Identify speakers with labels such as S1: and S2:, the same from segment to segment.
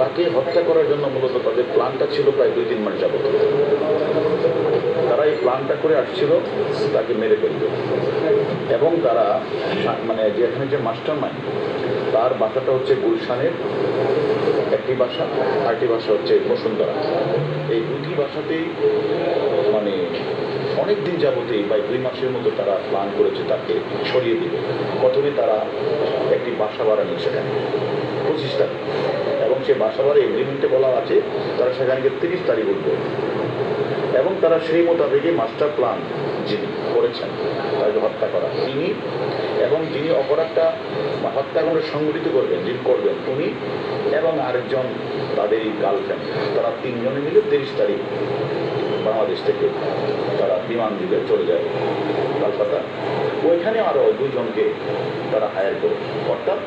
S1: তাকে হত্যা করার জন্য মূলত তাদের প্ল্যানটা ছিল প্রায় দুই তিন মাস যাবত। তারা এই প্ল্যানটা করে আসছিল, তাকে মেরে ফেলবে এবং তারা মানে যেখানে যে মাস্টার মাইন্ড তার বাসাটা হচ্ছে গুলশানের একটি বাসা, আরেকটি বাসা হচ্ছে বসুন্ধরা। এই দুটি বাসাতেই মানে অনেক দিন যাবতেই প্রায় দুই মাসের মতো তারা প্ল্যান করেছে তাকে সরিয়ে দিবে প্রথমে তারা একটি বাসা ভাড়া নিয়ে সেখানে। পঁচিশ তারিখ এবং সে বাসা ভাড়া এগ্রিমেন্টে বলা আছে, তারা সেখানে গিয়ে তিরিশ তারিখ উঠবে। এবং তারা সেই মোতাবেকই মাস্টার প্ল্যান যিনি করেছেন, তাকে হত্যা করা। তিনি এবং যিনি অপরাধটা হত্যাকাণ্ড সংগঠিত করবেন যিনি করবেন উনি এবং আরেকজন তাদের এই গার্লফ্রেন্ড তারা তিনজনে মিলে তিরিশ তারিখ বাংলাদেশ থেকে তারা বিমান দিকে চলে যায় কলকাতা ওইখানে আরও দুইজনকে তারা হায়ার করবে অর্থাৎ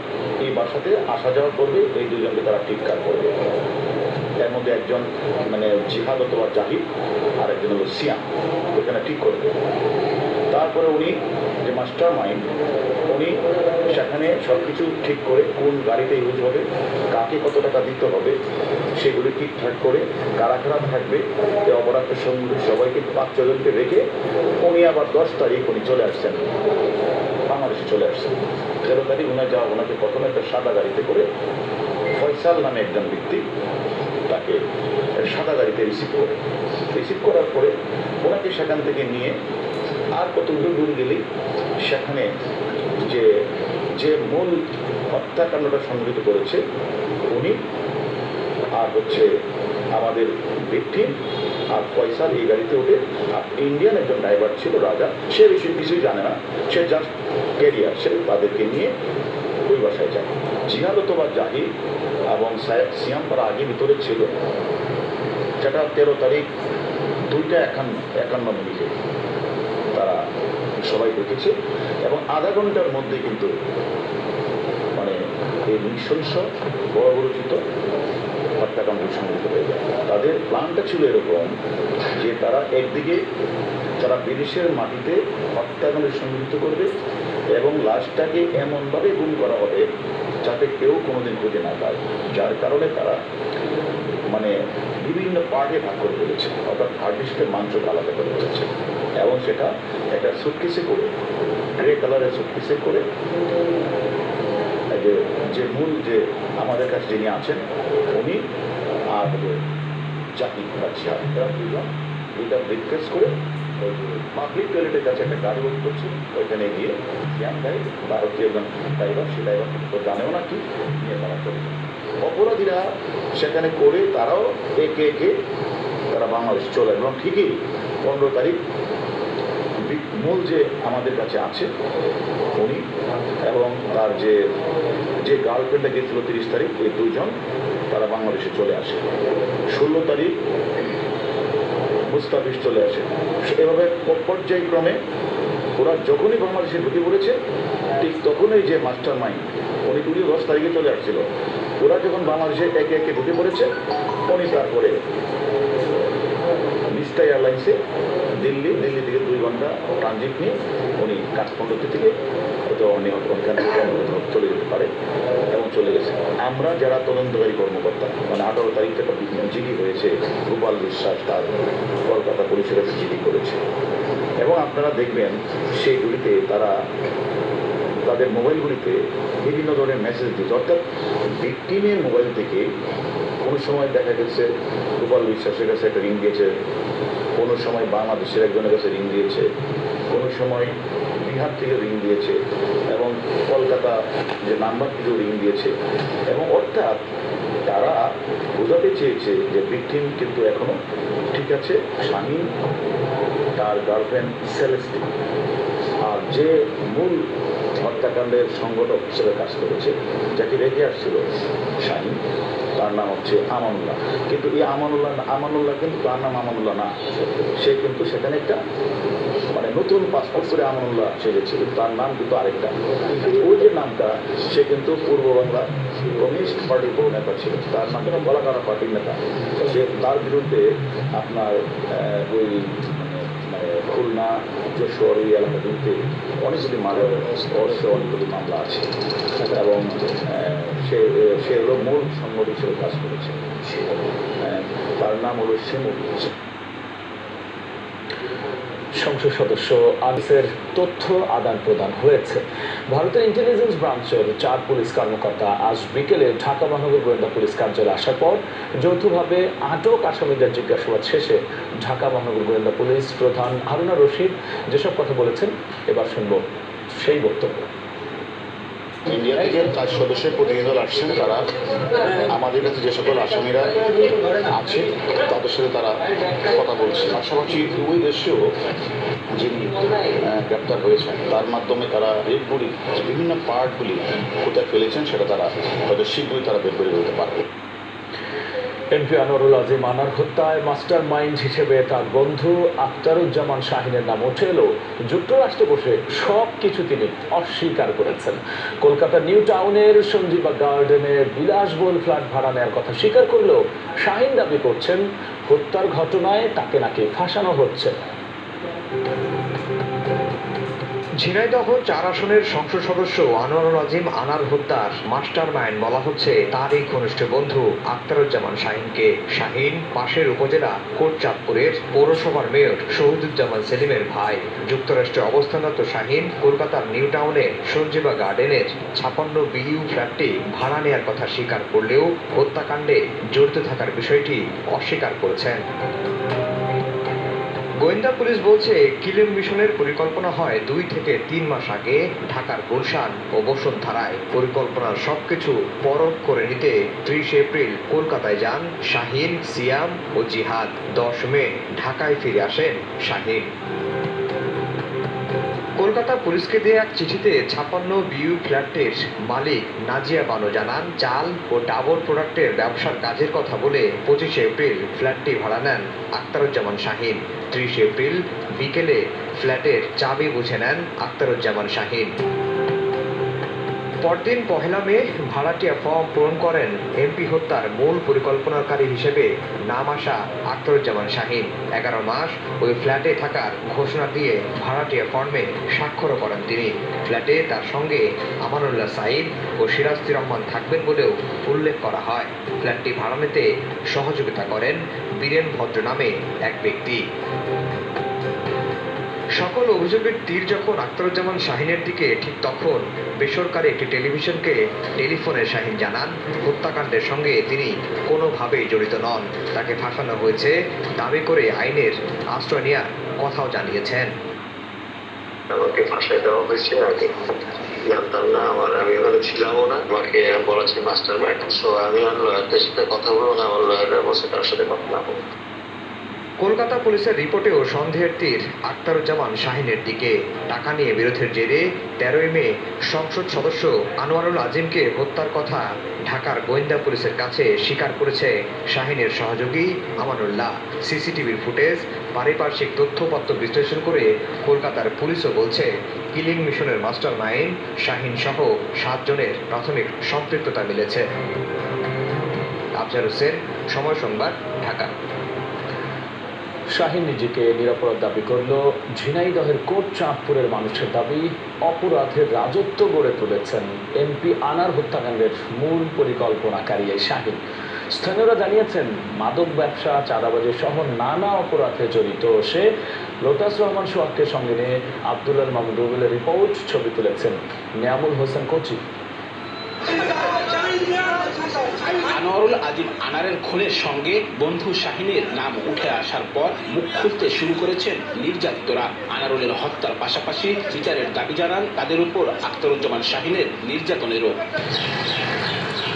S1: এই বাসাতে আসা যাওয়া করবে, এই দুজনকে তারা টিটকার করবে। এর মধ্যে একজন মানে জিহাদ অথবা জাহিদ, আর একজন হলো সিয়াম। ওইখানে ঠিক করবে। তারপরে উনি যে মাস্টার মাইন্ড উনি সেখানে সব কিছু ঠিক করে কোন গাড়িতে ইউজ হবে, কাকে কত টাকা দিতে হবে, সেগুলি ঠিকঠাক করে, কারা কারা থাকবে অপরাধের সঙ্গে সবাইকে পাঁচ ছজনকে রেখে উনি আবার দশ তারিখ উনি চলে আসছেন। বাংলাদেশে চলে আসছেন। তেরো তারিখ উনি যাওয়া ওনাকে প্রথমে একটা সাদা গাড়িতে করে ফয়সাল নামে একজন ব্যক্তি তাকে সাদা গাড়িতে রিসিভ করে। রিসিভ করার পরে ওনাকে সেখান থেকে নিয়ে আর কতগুলো দূর গেলেই সেখানে যে যে মূল হত্যাকাণ্ডটা সংঘটিত করেছে উনি আর হচ্ছে আমাদের ভিকটিম আর ফয়সাল এই গাড়িতে ওঠে আর ইন্ডিয়ান একজন ড্রাইভার ছিল, রাজা, সে বিষয়ে কিছুই জানে না। সে জাস্ট ক্যারিয়ার সে তাদেরকে নিয়ে ওই বাসায় যায়। জিহাদ অথবা জাহিদ এবং সায়- সিয়াম তারা আগে ভিতরে ছিল। যেটা তেরো তারিখ দুইটা একান্ন একান্ন মিনিটে তারা সবাই দেখেছে এবং আধা ঘণ্টার মধ্যে কিন্তু মানে এই নৃশংস বর্বরচিত হত্যাকাণ্ড সংঘটিত হয়ে যায়। তাদের প্ল্যানটা ছিল এরকম যে তারা একদিকে তারা বিদেশের মাটিতে হত্যাকাণ্ড সংযুক্ত করবে এবং লাশটাকে এমনভাবে গুম করা হবে যাতে কেউ কোনোদিন খুঁজে না পায়। যার কারণে তারা মানে বিভিন্ন পার্টে ভাগ করে ফেলেছে, অর্থাৎ ডিস্কের মাংস আলাদা করে ফেলেছে। এবং সেটা একটা সুটকেসে করে গ্রে কালারের সুটকেসে করে যে মূল যে আমাদের কাছে যিনি আছেন, উনি আর বা জিহাদ এরা দুজন দুইটা ব্রিফকেস করে পাবলিক টয়লেটের কাছে একটা গাড়ি বুক করছে। ওইখানে গিয়ে শ্যাম গাড়ি ভারতীয় একজন ড্রাইভার সে ড্রাইভার তো জানেও না কি, নিয়ে তারা চলে অপরাধীরা সেখানে করে তারাও একে একে তারা বাংলাদেশ চলে এবং ঠিকই পনেরো তারিখ মূল যে আমাদের কাছে আছে, উনি এবং তার যে যে গার্লফ্রেন্ডে গেছিল তিরিশ তারিখ এই দুইজন তারা বাংলাদেশে চলে আসে। ষোলো তারিখ মুস্তাফিজ চলে আসে। এভাবে পর্যায়ক্রমে ওরা যখনই বাংলাদেশে ঢুকে পড়েছে, ঠিক তখনই যে মাস্টার মাইন্ড উনি উনি দশ তারিখে চলে আসছিল। ওরা যখন বাংলাদেশে একে একে ঢুকে পড়েছে, উনি তারপরে মিস্টা এয়ারলাইন্সে দিল্লি দিল্লি থেকে দুই ঘণ্টা ট্রানজিট নিয়ে উনি কাঠমান্ডু থেকে হয়তো ওখান থেকে চলে যেতে পারে এবং চলে গেছে। আমরা যারা তদন্তকারী কর্মকর্তা মানে আঠারো তারিখ থেকে জিডি হয়েছে গোপাল বিশ্বাস তার কলকাতা পুলিশের কাছে জিডি করেছে। এবং আপনারা দেখবেন, সেইগুলিতে তারা তাদের মোবাইলগুলিতে বিভিন্ন ধরনের মেসেজ দিচ্ছে অর্থাৎ ভিক্টিমের মোবাইল থেকে কোনো সময় দেখা গেছে, গোপাল বিশ্বাসের কাছে একটা রিং দিয়েছে, কোনো সময় বাংলাদেশের একজনের কাছে রিং দিয়েছে, কোনো সময় বিহার থেকে রিং দিয়েছে এবং কলকাতা যে নাম্বার থেকেও রিং দিয়েছে। এবং অর্থাৎ তারা বোঝাতে চেয়েছে যে ভিকটিম কিন্তু এখনও ঠিক আছে, স্বামী, তার গার্লফ্রেন্ড সেলেস্টি আর যে মূল হত্যাকাণ্ডের সংগঠক হিসেবে কাজ করেছে, যাকে রেখে আসছিল শাহিন, তার নাম হচ্ছে আমানুল্লাহ। কিন্তু এই আমানুল্লাহ আমানুল্লাহ কিন্তু তার নাম আমানুল্লাহ না। সে কিন্তু সেখানে একটা মানে নতুন পাসপোর্ট করে আমানুল্লাহ সেজেছে কিন্তু তার নাম কিন্তু আরেকটা। ওই যে নামটা, সে কিন্তু পূর্ব বাংলা কমিউনিস্ট পার্টির বড় নেতা ছিল। তার নাম কিন্তু বলাকারা পার্টির নেতা। সে তার বিরুদ্ধে আপনার ওই খুলনা যশোর এই এলাকাগুলিতে অনেকগুলি মাদক অবশ্য অনেকগুলি মামলা আছে, এবং সে সে মূল সংগঠন হিসেবে কাজ করেছে। তার নাম হলো শিমুল।
S2: সংসদ সদস্য আনিসের তথ্য আদান প্রদান হয়েছে। ভারতের ইন্টেলিজেন্স ব্রাঞ্চের চার পুলিশ কর্মকর্তা আজ বিকেলে ঢাকা মহানগর গোয়েন্দা পুলিশ কার্যালয়ে আসার পর যৌথভাবে আটক আসামিদের জিজ্ঞাসাবাদ শেষে ঢাকা মহানগর গোয়েন্দা পুলিশ প্রধান হারুনা রশিদ যেসব কথা বলেছেন এবার শুনব সেই বক্তব্য।
S3: ইন্ডিয়া থেকে চার সদস্যের প্রতিনিধি দল আসছেন, তারা আমাদের কাছে যে সকল আসামিরা আছে, তাদের সাথে তারা কথা বলছে। পাশাপাশি দুই দেশেও যিনি গ্রেপ্তার হয়েছেন, তার মাধ্যমে তারা রেপগুলি বিভিন্ন পার্টগুলি কোথায় ফেলেছেন, সেটা তারা হয়তো শীঘ্রই তারা বের করে বলতে পারবে।
S2: এমপি আনোয়ারুল আজিম আনার হত্যায় মাস্টার মাইন্ড হিসেবে তার বন্ধু আখতারুজ্জামান শাহিনের নাম ওঠে এলো। যুক্তরাষ্ট্রে বসে সব কিছু তিনি অস্বীকার করেছেন। কলকাতা নিউ টাউনের সঞ্জীবা গার্ডেনে বিলাসবহুল ফ্ল্যাট ভাড়া নেওয়ার কথা স্বীকার করলেও শাহিন দাবি করছেন, হত্যার ঘটনায় তাকে নাকি ফাঁসানো হচ্ছে।
S4: ঝিনাইদহ চার আসনের সংসদ সদস্য আনোয়ারুল আজিম আনার হত্যার মাস্টার মাইন্ড বলা হচ্ছে তারই ঘনিষ্ঠ বন্ধু আখতারুজ্জামান শাহিনকে। শাহিন পাশের উপজেলা কোটচাঁদপুরের পৌরসভার মেয়র শহীদুজ্জামান সেলিমের ভাই। যুক্তরাষ্ট্রে অবস্থানরত শাহিন কলকাতার নিউ টাউনে সঞ্জীবা গার্ডেনের ছাপান্ন বিইউ ফ্ল্যাটটি ভাড়া নেয়ার কথা স্বীকার করলেও হত্যাকাণ্ডে জড়িত থাকার বিষয়টি অস্বীকার করেছেন। গোয়েন্দা পুলিশ বলছে কিলিং মিশনের পরিকল্পনা হয় দুই থেকে তিন মাস আগে ঢাকার গুলশান ও বসুন্ধরায়। পরিকল্পনার সবকিছু পরখ করে নিতে ত্রিশ এপ্রিল কলকাতায় যান শাহিন, সিয়াম ও জিহাদ। দশ মে ঢাকায় ফিরে আসেন শাহিন। কলকাতা পুলিশকে দেয়া এক চিঠিতে ছাপান্ন বিউ ফ্ল্যাটের মালিক নাজিয়া বানো জানান, চাল ও ডাবর প্রোডাক্টের ব্যবসার কাজের কথা বলে পঁচিশে এপ্রিল ফ্ল্যাটটি ভাড়া নেন আখতারুজ্জামান শাহিন। ত্রিশ এপ্রিল বিকেলে ফ্ল্যাটের চাবি বুঝে নেন আখতারুজ্জামান শাহিন। পরদিন পহেলা মে ভাড়াটিয়া ফর্ম পূরণ করেন এমপি হত্যার মূল পরিকল্পনাকারী হিসেবে নাম আসা আখতারুজ্জামান শাহিন। এগারো মাস ওই ফ্ল্যাটে থাকার ঘোষণা দিয়ে ভাড়াটিয়া ফর্মে স্বাক্ষরও করেন তিনি। ফ্ল্যাটে তার সঙ্গে আমানুল্লাহ সাইদ ও সিরাজতি রহমান থাকবেন বলেও উল্লেখ করা হয়। ফ্ল্যাটটি ভাড়া নিতে সহযোগিতা করেন বীরেন ভদ্র নামে এক ব্যক্তি। সকল অভিযোগের তীর যখন আখতারুজ্জামান শাহিনের দিকে, ঠিক তখন বেসরকারি একটি টেলিভিশনকে টেলিফোনে শাহিন জানান, হত্যাকাণ্ডের সঙ্গে তিনি কোনোভাবেই জড়িত নন। তাকে ফাঁসানো হয়েছে, দাবি করে আইনের আশ্রয় নেওয়ার কথাও জানিয়েছেন।
S5: আমাকে ফাঁসাই দেওয়া হয়েছে আগে জানতাম না, আমার আমি ওখানে ছিলামও না। আমাকে বলেছে মাস্টার মাইন্ড সো আমি আর লয়ারদের সাথে কথা বলব না, আমার লয়াররা বসে তার সাথে কথা না বলব
S4: কলকাতা পুলিশের রিপোর্টেও সন্দেহের তীর। আখতারুজ্জামান শাহিনের দিকে। টাকা নিয়ে বিরোধের জেরে তেরোই মে সংসদ সদস্য আনোয়ারুল আজিমকে হত্যার কথা ঢাকার গোয়েন্দা পুলিশের কাছে স্বীকার করেছে শাহিনের সহযোগী আমানুল্লাহ। সিসিটিভির ফুটেজ, পারিপার্শ্বিক তথ্যপত্র বিশ্লেষণ করে কলকাতার পুলিশও বলছে, কিলিং মিশনের মাস্টার মাইন্ড শাহিন সহ সাতজনের প্রাথমিক সম্পৃক্ততা মিলেছে। আফজার হোসেন, সময় সংবাদ, ঢাকা।
S2: শাহিন নিজেকে নিরাপরাধ দাবি করল। ঝিনাইদহের কোট চাঁদপুরের মানুষের দাবি, অপরাধের রাজত্ব গড়ে তুলেছেন এমপি আনার হত্যাকাণ্ডের মূল পরিকল্পনাকারী এই শাহিন স্থানীয়রা জানিয়েছেন, মাদক ব্যবসা, চাঁদাবাজি সহ নানা অপরাধে জড়িত। সে লোটাস রহমান সোহাগকে সঙ্গে নিয়ে আবদুল্লাহ মাহমুদ রুবেলের রিপোর্ট ছবি তুলেছেন। নিয়ামুল হোসেন কোচি।
S6: আনোয়ারুল আজিম আনারের খুনের সঙ্গে বন্ধু শাহিনের নাম উঠে আসার পর মুখ খুলতে শুরু করেছেন নির্যাতিতরা। আনারুলের হত্যার পাশাপাশি বিচারের দাবি জানান তাদের উপর আখতারুজ্জামান শাহিনের নির্যাতনেরও।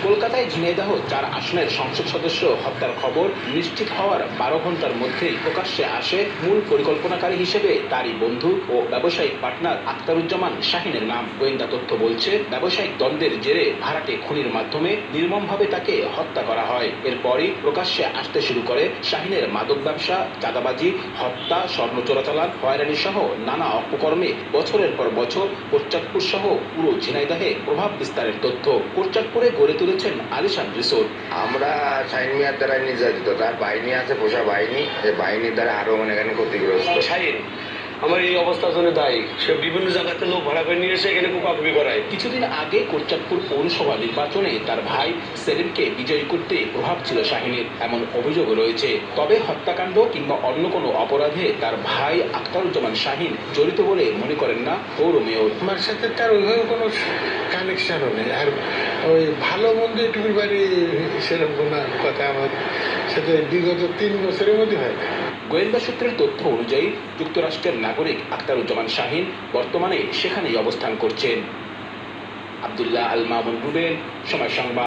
S6: কলকাতায় ঝিনাইদহ, চার আসনের সংসদ সদস্য হত্যার খবর নিশ্চিত হওয়ার বারো ঘণ্টার মধ্যেই প্রকাশ্যে আসে মূল পরিকল্পনাকারী হিসেবে তারই বন্ধু ও ব্যবসায়িক পার্টনার আখতারুজ্জামান শাহিনের নাম। গোয়েন্দা তথ্য বলছে, ব্যবসায়িক দ্বন্দ্বের জেরে ভাড়াটে খুনির মাধ্যমে নির্মমভাবে তাকে হত্যা করা হয়। এরপরই প্রকাশ্যে আসতে শুরু করে শাহিনের মাদক ব্যবসা, চাঁদাবাজি, হত্যা, স্বর্ণ চোরাচালান হয়রানি সহ নানা অপকর্মে বছরের পর বছর কোটচাঁদপুর সহ পুরো ঝিনাইদহে প্রভাব বিস্তারের তথ্য। কোটচাঁদপুরে গড়ে তুলেছেন আলিশান রিসোর্ট।
S5: আমরা শাহিন মিয়ার দ্বারা নির্যাতিত। তার বাহিনী আছে পোষা বাহিনী। এই বাহিনীর দ্বারা আরও মানে এখানে ক্ষতিগ্রস্ত।
S6: শাহিন
S7: আমার এই অবস্থার জন্য দায়ী। সে বিভিন্ন জায়গাতে লোক ভাড়া করে নিয়ে এসে এখানে কুকাকুকি করায়।
S6: কিছুদিন আগে কোটচাঁদপুর পৌরসভা নির্বাচনে তার ভাই সেলিমকে বিজয়ী করতে প্রভাব ছিল শাহিনের, এমন অভিযোগ রয়েছে। তবে হত্যাকাণ্ড কিংবা অন্য কোনো অপরাধে তার ভাই আখতারুজ্জামান শাহিন জড়িত বলে মনে করেন না পৌর মেয়র।
S8: আমার সাথে তার ওইভাবে কোনো কানেকশনও নেই। আর ওই ভালো মন্দ এটুকুর বাড়ি সেরকম কথা আমার সাথে বিগত তিন বছরের মধ্যে হয়। না
S6: গোয়েন্দা সূত্রের তথ্য অনুযায়ী, যুক্তরাষ্ট্রের নাগরিক আখতারুজ্জামান শাহিন বর্তমানে সেখানেই অবস্থান করছেন। আবদুল্লাহ আল মামুন রুবেন সময় সংবাদ।